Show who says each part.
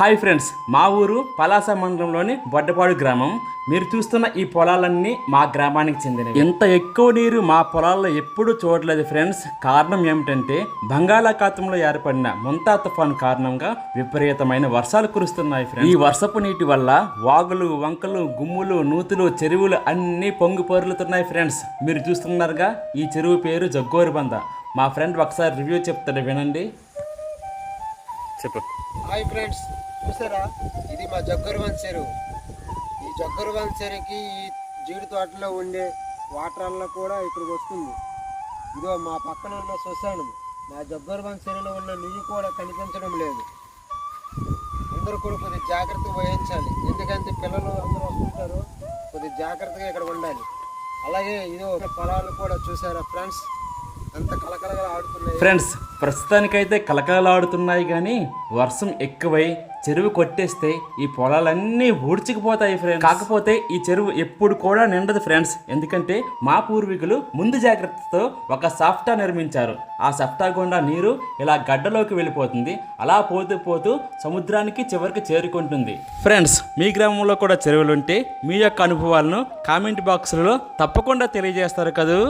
Speaker 1: Hi friends మా ఊరు పలాస మండలంలోని బొడ్డపాడు గ్రామం. మీరు చూస్తున్న ఈ పొలాలన్నీ మా గ్రామానికి చెందినవి. ఎంత ఎక్కువ నీరు మా పొలాల్లో ఎప్పుడూ చూడలేదు ఫ్రెండ్స్. కారణం ఏమిటంటే బంగాళాఖాతంలో ఏర్పడిన ముంతా తుఫాన్ కారణంగా విపరీతమైన వర్షాలు కురుస్తున్నాయి ఫ్రెండ్స్. ఈ వర్షపు నీటి వల్ల వాగులు వంకలు గుమ్ములు నూతులు చెరువులు అన్నీ పొంగి పొరులుతున్నాయి ఫ్రెండ్స్. మీరు చూస్తున్నారుగా ఈ చెరువు పేరు జగ్గోరు బంద. మా ఫ్రెండ్ ఒకసారి రివ్యూ చెప్తాడు వినండి. చెప్పు.
Speaker 2: హాయ్ ఫ్రెండ్స్ చూసారా? ఇది మా జగ్గరువన్ చెరువు ఈ జగ్గరువన్ చెరువుకి ఈ జీడి తోటలో ఉండే వాటర్ కూడా ఇక్కడికి వస్తుంది. ఇదో మా పక్కన ఉన్న శ్మశానం. మా జగ్గరువన్ చెరువులో ఉన్న నీళ్ళు కూడా కనిపించడం లేదు. అందరూ కూడా కొద్దిగా జాగ్రత్త వహించాలి. ఎందుకంటే పిల్లలు అందరూ వస్తుంటారు. కొద్దిగా జాగ్రత్తగా ఇక్కడ ఉండాలి. అలాగే ఇదో పొలాలు కూడా చూసారా ఫ్రెండ్స్?
Speaker 1: ఫ్రెండ్స్ ప్రస్తుతానికైతే కలకలలాడుతున్నాయి కానీ వర్షం ఎక్కువై చెరువు కొట్టేస్తే ఈ పొలాలన్నీ ఊడ్చుకుపోతాయి ఫ్రెండ్స్ కాకపోతే ఈ చెరువు ఎప్పుడు కూడా నిండదు ఫ్రెండ్స్ ఎందుకంటే మా పూర్వీకులు ముందు జాగ్రత్తతో ఒక సాఫ్టా నిర్మించారు. ఆ సాఫ్టా గుండా నీరు ఇలా గడ్డలోకి వెళ్ళిపోతుంది. అలా పోతూ పోతూ సముద్రానికి చివరికి చేరుకుంటుంది. ఫ్రెండ్స్ మీ గ్రామంలో కూడా చెరువులుంటే మీ యొక్క అనుభవాలను కామెంట్ బాక్స్లలో తప్పకుండా తెలియజేస్తారు కదూ?